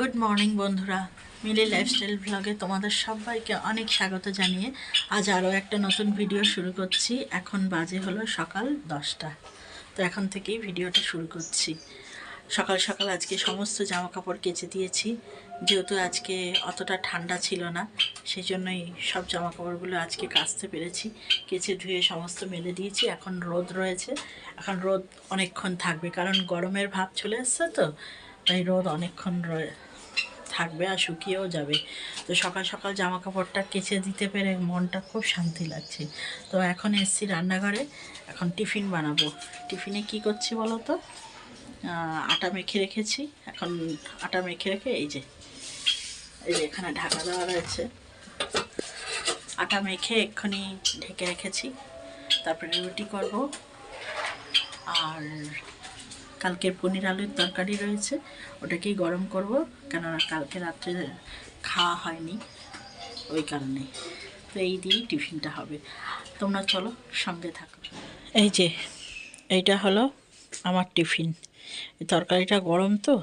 Good morning বন্ধুরা। মিলি lifestyle ব্লগে তোমাদের সবাইকে অনেক স্বাগত জানিয়ে আজ আরও একটা নতুন ভিডিও শুরু করছি। এখন বাজে হলো সকাল দশটা। তো এখন থেকেই ভিডিওটা শুরু করছি। সকাল সকাল আজকে সমস্ত জামা কাপড় কেচে দিয়েছি। যেহেতু আজকে অতটা ঠান্ডা ছিল না, সেই জন্যই সব জামা কাপড়গুলো আজকে কাচতে পেরেছি। কেচে ধুয়ে সমস্ত মেলে দিয়েছি। এখন রোদ রয়েছে। এখন রোদ অনেকক্ষণ থাকবে, কারণ গরমের ভাব চলে এসছে তো। তাই রোদ অনেকক্ষণ থাকবে আর শুকিয়েও যাবে। তো সকাল সকাল জামা কাপড়টা কেচে দিতে পেরে মনটা খুব শান্তি লাগছে। তো এখন এসছি রান্নাঘরে, এখন টিফিন বানাবো। টিফিনে কি করছি বলো তো? আটা মেখে রেখেছি। এখন আটা মেখে রেখে এই যে এই যে এখানে ঢাকা দেওয়া রয়েছে। আটা মেখে এক্ষুনি ঢেকে রেখেছি। তারপরে রুটি করব। আর কালকের পনির আলুর তরকারি রয়েছে, ওটাকেই গরম করব, কেননা কালকে রাত্রে খাওয়া হয়নি ওই কারণে। তো এই দিয়েই টিফিনটা হবে। তোমরা চলো সঙ্গে থাকো। এই যে, এইটা হলো আমার টিফিন। তরকারিটা গরম তো,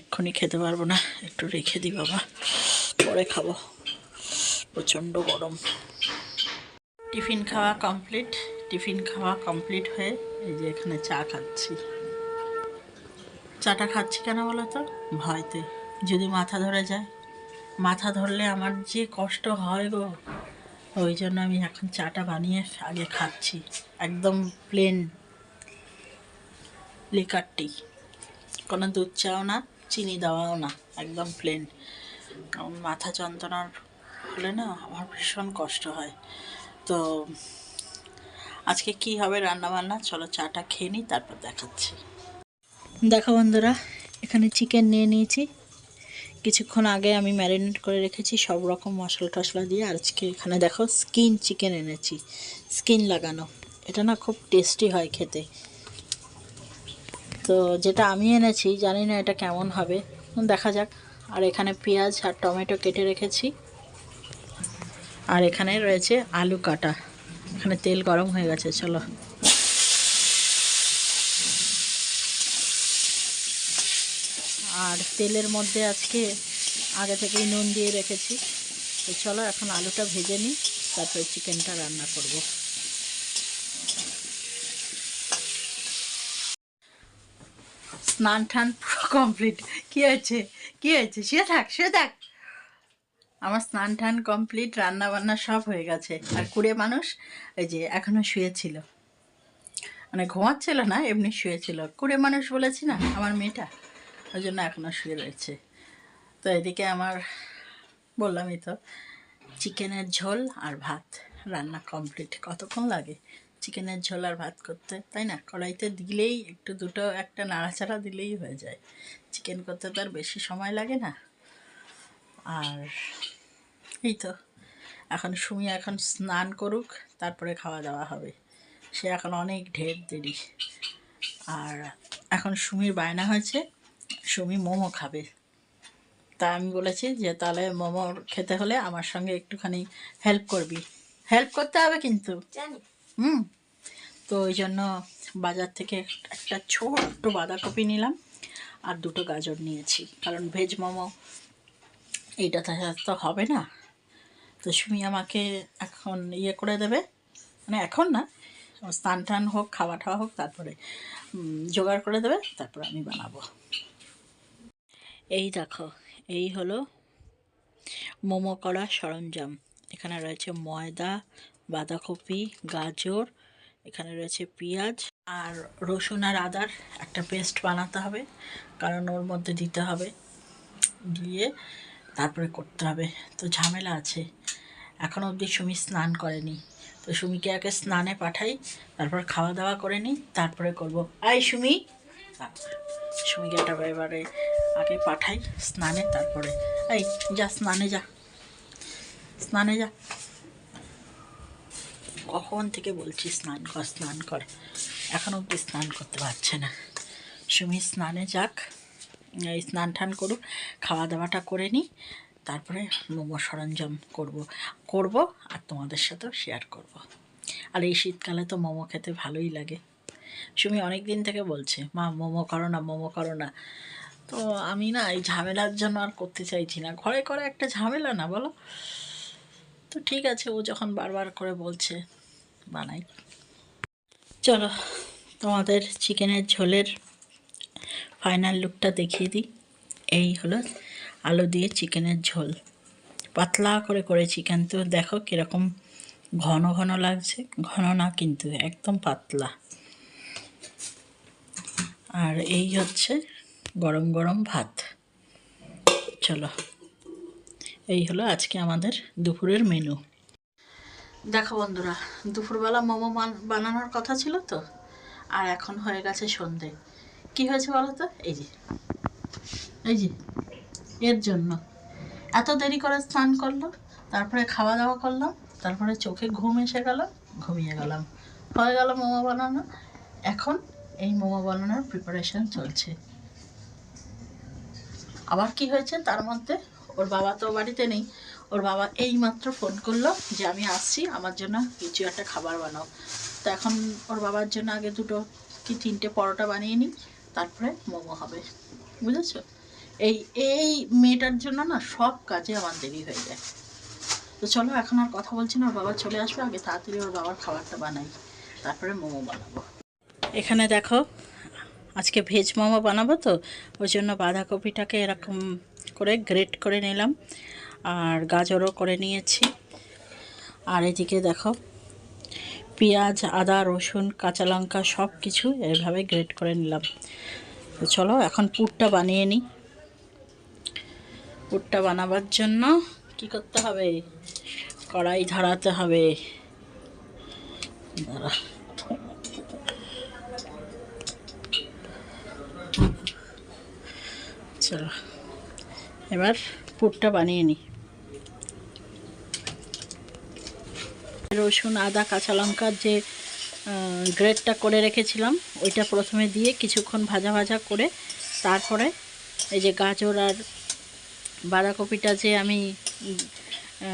এক্ষুনি খেতে পারব না, একটু রেখে দিই বাবা, পরে খাব। প্রচণ্ড গরম। টিফিন খাওয়া কমপ্লিট, টিফিন খাওয়া কমপ্লিট হয়ে এই যে এখানে চা খাচ্ছি। চাটা খাচ্ছি কেন বলো তো? ভয়তে। যদি মাথা ধরে যায়। মাথা ধরলে আমার যে কষ্ট হয় গো। ওই জন্য আমি এখন চাটা বানিয়ে আগে খাচ্ছি। একদম প্লেন লিকার টি কোনো দুধ চাও না, চিনি দেওয়াও না। একদম প্লেন কারণ মাথা যন্ত্রণার হলে না আমার ভীষণ কষ্ট হয়। তো আজকে কি হবে রান্না বান্না চলো চাটা খেয়ে নিই, তারপর দেখাচ্ছি। দেখো বন্ধুরা, এখানে চিকেন নিয়ে নিয়েছি। কিছুক্ষণ আগে আমি ম্যারিনেট করে রেখেছি, সব রকম মশলা টশলা দিয়ে। আজকে এখানে দেখো স্কিন চিকেন এনেছি স্কিন লাগানো। এটা না খুব টেস্টি হয় খেতে। তো যেটা আমি এনেছি, জানি না এটা কেমন হবে। দেখা যাক। আর এখানে পেঁয়াজ আর টমেটো কেটে রেখেছি। আর এখানে রয়েছে আলু কাটা। এখানে তেল গরম হয়ে গেছে, চলো আর তেলের মধ্যে আজকে আগে থেকেই নুন দিয়ে রেখেছি। তো চলো এখন আলুটা ভেজে নিই, তারপরে চিকেনটা রান্না করব। স্নান টান পুরো কমপ্লিট। কী হয়েছে? কী হয়েছে? শুয়ে থাক শুয়ে থাক। আমার স্নান টান কমপ্লিট রান্না বান্না সব হয়ে গেছে। আর কুড়ে মানুষ এই যে এখনও শুয়েছিল। মানে ঘুমাচ্ছিল না, এমনি শুয়েছিল। কুড়ে মানুষ বলেছি না, আমার মেয়েটা? ওই জন্য এখনও শুয়ে রয়েছে। তো এদিকে আমার, বললামই তো, চিকেনের ঝোল আর ভাত রান্না কমপ্লিট কতক্ষণ লাগে চিকেনের ঝোল আর ভাত করতে? তাই না? কড়াইতে দিলেই একটু দুটো, একটা নাড়াচাড়া দিলেই হয়ে যায়। চিকেন করতে তো আর বেশি সময় লাগে না। আর এই তো, এখন সুমি এখন স্নান করুক, তারপরে খাওয়া দাওয়া হবে। সে এখন অনেক ঢের দেরি। আর এখন সুমির বায়না হয়েছে সুমি মোমো খাবে। তা আমি বলেছি যে তাহলে মোমো খেতে হলে আমার সঙ্গে একটুখানি হেল্প করবি। হেল্প করতে হবে কিন্তু। জানি। হুম। তো ওই জন্য বাজার থেকে একটা ছোট্ট বাঁধাকপি নিলাম আর দুটো গাজর নিয়েছি। কারণ ভেজ মোমো এইটা তো হবে না। তো সুমি আমাকে এখন ইয়ে করে দেবে। মানে এখন না স্নান টান হোক খাওয়া টাওয়া হোক তারপরে জোগাড় করে দেবে তারপর আমি বানাবো। এই দেখো, এই হলো মোমো করা সরঞ্জাম। এখানে রয়েছে ময়দা, বাঁধাকপি, গাজর, এখানে রয়েছে পেঁয়াজ আর রসুন আর আদার একটা পেস্ট বানাতে হবে, কারণ ওর মধ্যে দিতে হবে। দিয়ে তারপরে করতে হবে। তো ঝামেলা আছে। এখনও অবধি সুমি স্নান করেনি। তো সুমিকে আগে স্নানে পাঠাই, তারপর খাওয়া দাওয়া করে নিই, তারপরে করব। আই সুমি! সুমিকে একটা এবারে আগে পাঠাই স্নানে, তারপরে। এই, যা, স্নানে যা। স্নানে যা। কখন থেকে বলছি স্নান কর স্নান কর। এখন অবধি স্নান করতে পারছে না। সুমি, স্নানে যাক। এই, স্নান টান করুক খাওয়া দাওয়াটা করে নিই তারপরে মোমো সরঞ্জাম করব করব আর তোমাদের সাথেও শেয়ার করব। আর এই শীতকালে তো মোমো খেতে ভালোই লাগে। সুমি অনেক দিন থেকে বলছে, মা, মোমো করো না, মোমো করো না। তো আমি না এই ঝামেলার জন্য আর করতে চাইছি না। ঘরে করে একটা ঝামেলা না, বলো? তো ঠিক আছে, ও যখন বারবার করে বলছে, বানাই। চলো, তোমাদের চিকেনের ঝোলের ফাইনাল লুকটা দেখিয়ে দিই। এই হলো আলু দিয়ে চিকেনের ঝোল। পাতলা করে করেছি, কিন্তু দেখো কীরকম ঘন ঘন লাগছে। ঘন না, কিন্তু একদম পাতলা। আর এই হচ্ছে গরম গরম ভাত। চলো, এই হলো আজকে আমাদের দুপুরের মেনু দেখো বন্ধুরা, দুপুরবেলা মোমো বান- বানানোর কথা ছিল তো, আর এখন হয়ে গেছে সন্ধে। কি হয়েছে বলো তো? এই যে এই যে, এর জন্য। এত দেরি করে স্নান করল তারপরে খাওয়া দাওয়া করলাম, তারপরে চোখে ঘুম এসে গেল, ঘুমিয়ে গেলাম। হয়ে গেল মোমো বানানো। এখন এই মোমো বানানোর প্রিপারেশন চলছে। আবার কি হয়েছে? তার মধ্যে ওর বাবা তো বাড়িতে নেই। ওর বাবা এই মাত্র ফোন করল যে, আমি আসছি, আমার জন্য কিছু একটা খাবার বানাও। তো এখন ওর বাবার জন্য আগে দুটো কি তিনটে পরোটা বানিয়ে নিই, তারপরে মোমো হবে। বুঝেছ? এই এই মেয়েটার জন্য না সব কাজে আমার দেরি হয়ে যায়। তো চলো, এখন আর কথা বলছি না। ওর বাবা চলে আসবে, আগে তাড়াতাড়ি ওর বাবার খাবারটা বানাই, তারপরে মোমো বানাবো। এখানে দেখো আজকে ভেজ মোমো বানাবো তো ওই জন্য বাঁধাকপিটাকে এরকম করে গ্রেট করে নিলাম আর গাজরও করে নিয়েছি। আর এদিকে দেখো, পেঁয়াজ, আদা, রসুন, কাঁচা লঙ্কা সব কিছু এভাবে গ্রেট করে নিলাম। তো চলো এখন পুরটা বানিয়ে নিই। পুরটা বানাবার জন্য কি করতে হবে? কড়াই ধরাতে হবে। দাঁড়া। চলো। এবার পুরটা বানিয়ে নিই রসুন, আদা, কাঁচা লঙ্কার যে গ্রেটটা করে রেখেছিলাম, ওইটা প্রথমে দিয়ে কিছুক্ষণ ভাজা ভাজা করে তারপরে এই যে গাজর আর বাঁধাকপিটা যে আমি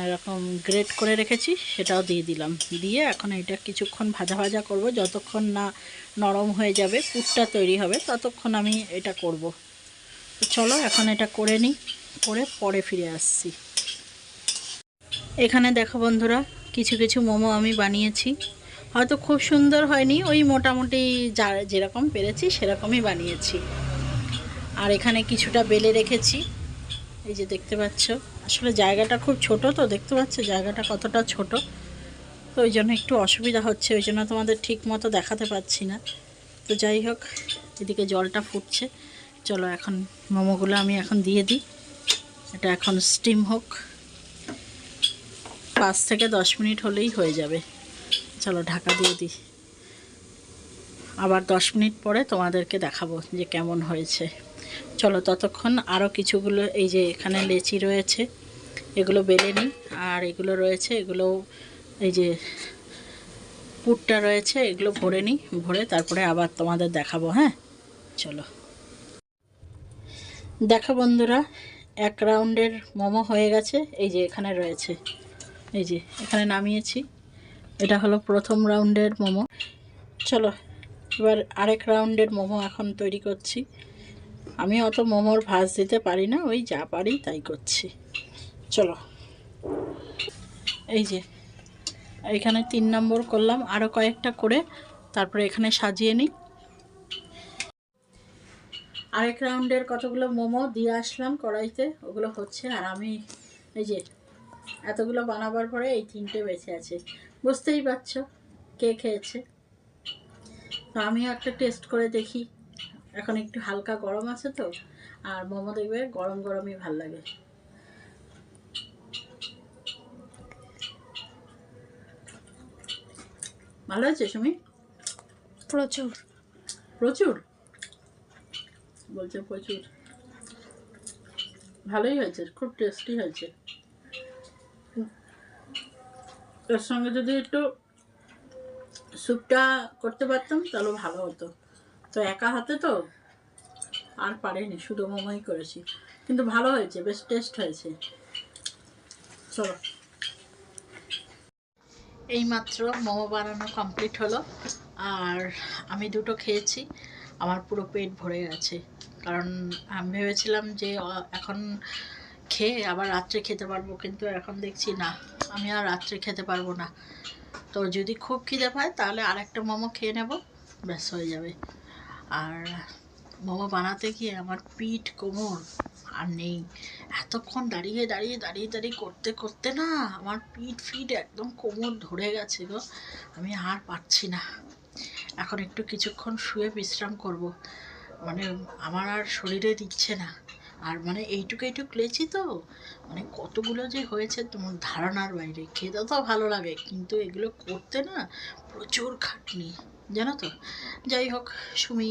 এরকম গ্রেট করে রেখেছি, সেটাও দিয়ে দিলাম। দিয়ে এখন এটা কিছুক্ষণ ভাজা ভাজা করব। যতক্ষণ না নরম হয়ে যাবে, পুরটা তৈরি হবে, ততক্ষণ আমি এটা করব। চলো এখন এটা করে নিই, করে পরে ফিরে আসছি। এখানে দেখো বন্ধুরা, কিছু কিছু মোমো আমি বানিয়েছি। হয়তো খুব সুন্দর হয়নি, ওই মোটামুটি যা যেরকম পেরেছি সেরকমই বানিয়েছি। আর এখানে কিছুটা বেলে রেখেছি, এই যে দেখতে পাচ্ছ। আসলে জায়গাটা খুব ছোট তো, দেখতে পাচ্ছ জায়গাটা কতটা ছোট। তো ওই জন্য একটু অসুবিধা হচ্ছে, ওই জন্য তোমাদের ঠিক মতো দেখাতে পাচ্ছি না। তো যাই হোক, এদিকে জলটা ফুটছে। চলো এখন মোমোগুলো আমি এখন দিয়ে দিই। এটা এখন স্টিম হোক। পাঁচ থেকে দশ মিনিট হলেই হয়ে যাবে। চলো ঢাকা দিয়ে দিই। আবার দশ মিনিট পরে তোমাদেরকে দেখাবো যে কেমন হয়েছে। চলো ততক্ষণ আরও কিছুগুলো এই যে এখানে লেচি রয়েছে, এগুলো বেলে নিই। আর এগুলো রয়েছে, এগুলো এই যে পুরটা রয়েছে, এগুলো ভরে নিই। ভরে তারপরে আবার তোমাদের দেখাবো হ্যাঁ? চলো। দেখো বন্ধুরা, এক রাউন্ডের মোমো হয়ে গেছে। এই যে এখানে রয়েছে। এই যে এখানে নামিয়েছি। এটা হলো প্রথম রাউন্ডের মোমো। চলো, এবার আরেক রাউন্ডের মোমো এখন তৈরি করছি। আমি অত মোমোর ভাজ দিতে পারি না, ওই যা পারি তাই করছি। চলো, এই যে এখানে তিন নম্বর করলাম। আরও কয়েকটা করে, তারপরে এখানে সাজিয়ে নিই। আরেক রাউন্ডের কতগুলো মোমো দিয়ে আসলাম কড়াইতে ওগুলো হচ্ছে আর আমি এই যে এতগুলো বানাবার পরে এই তিনটে বেঁচে আছে। বুঝতেই পারছ কে খেয়েছে। তো আমিও একটা টেস্ট করে দেখি। এখন একটু হালকা গরম আছে তো আর মোমো দেখবে গরম গরমই ভালো লাগে। ভালো আছে সুমি? প্রচুর। প্রচুর? বলছে প্রচুর। ভালোই হয়েছে, খুব টেস্টি হয়েছে। এর সঙ্গে যদি একটু স্যুপটা করতে পারতাম, তাহলে ভালো হতো। তো একা হাতে তো আর পারিনি, শুধু মোমোই করেছি। কিন্তু ভালো হয়েছে, বেশ টেস্ট হয়েছে। চলো। এইমাত্র মোমো বানানো কমপ্লিট হলো। আর আমি দুটো খেয়েছি, আমার পুরো পেট ভরে গেছে। কারণ আমি ভেবেছিলাম যে এখন খেয়ে আবার রাত্রে খেতে পারব, কিন্তু এখন দেখছি না, আমি আর রাত্রে খেতে পারব না। তো যদি খুব খিদে পায়, তাহলে আর একটা মোমো খেয়ে নেব, ব্যাস হয়ে যাবে। আর মোমো বানাতে গিয়ে আমার পিঠ কোমর আর নেই। এতক্ষণ দাঁড়িয়ে দাঁড়িয়ে দাঁড়িয়ে দাঁড়িয়ে করতে করতে না আমার পিঠ ফিট একদম কোমর ধরে গেছে গো, আমি আর পারছি না। এখন একটু কিছুক্ষণ শুয়ে বিশ্রাম করব। মানে আমার আর শরীরে দিচ্ছে না। আর মানে এইটুকু এইটুকু লেছি তো। মানে কতগুলো যে হয়েছে তোমার ধারণার বাইরে। খেতে তো ভালো লাগে, কিন্তু এগুলো করতে না প্রচুর খাটনি, জানো তো? যাই হোক, সুমি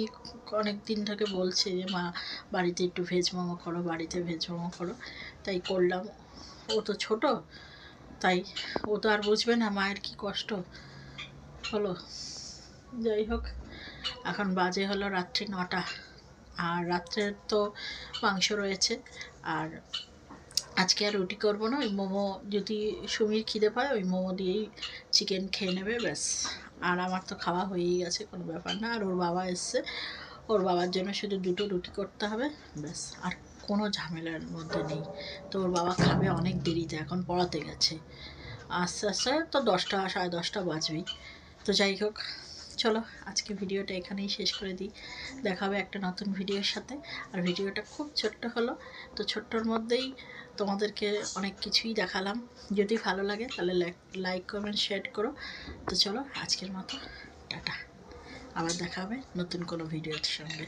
অনেক দিন থেকে বলছে যে, মা, বাড়িতে একটু ভেজ মোমো করো, বাড়িতে ভেজ মোমো করো। তাই করলাম। ও তো ছোট, তাই ও তো আর বুঝবে না মায়ের কি কষ্ট। হলো। যাই হোক। এখন বাজে হলো রাত্রি নটা। আর রাত্রে তো মাংস রয়েছে। আর আজকে আর রুটি করব না, ওই মোমো যদি সুমির খিদে পায়, ওই মোমো দিয়েই চিকেন খেয়ে নেবে, ব্যাস। আর আমার তো খাওয়া হয়েই গেছে, কোনো ব্যাপার না। আর ওর বাবা এসছে। ওর বাবার জন্য শুধু দুটো রুটি করতে হবে, ব্যাস। আর কোনো ঝামেলার মধ্যে নেই। তো ওর বাবা খাবে অনেক দেরিতে, এখন পড়াতে গেছে। আস্তে আস্তে তো দশটা, সাড়ে দশটা বাজবেই। তো যাই হোক। চলো, আজকে ভিডিওটা এখানেই শেষ করে দিই। দেখা হবে একটা নতুন ভিডিওর সাথে। আর ভিডিওটা খুব ছোট্ট হলো, তো ছোট্টর মধ্যেই তোমাদেরকে অনেক কিছুই দেখালাম। যদি ভালো লাগে, তাহলে লাইক কমেন্ট শেয়ার করো। তো চলো, আজকের মতো, টাটা। আবার দেখা হবে নতুন কোনো ভিডিওর সঙ্গে।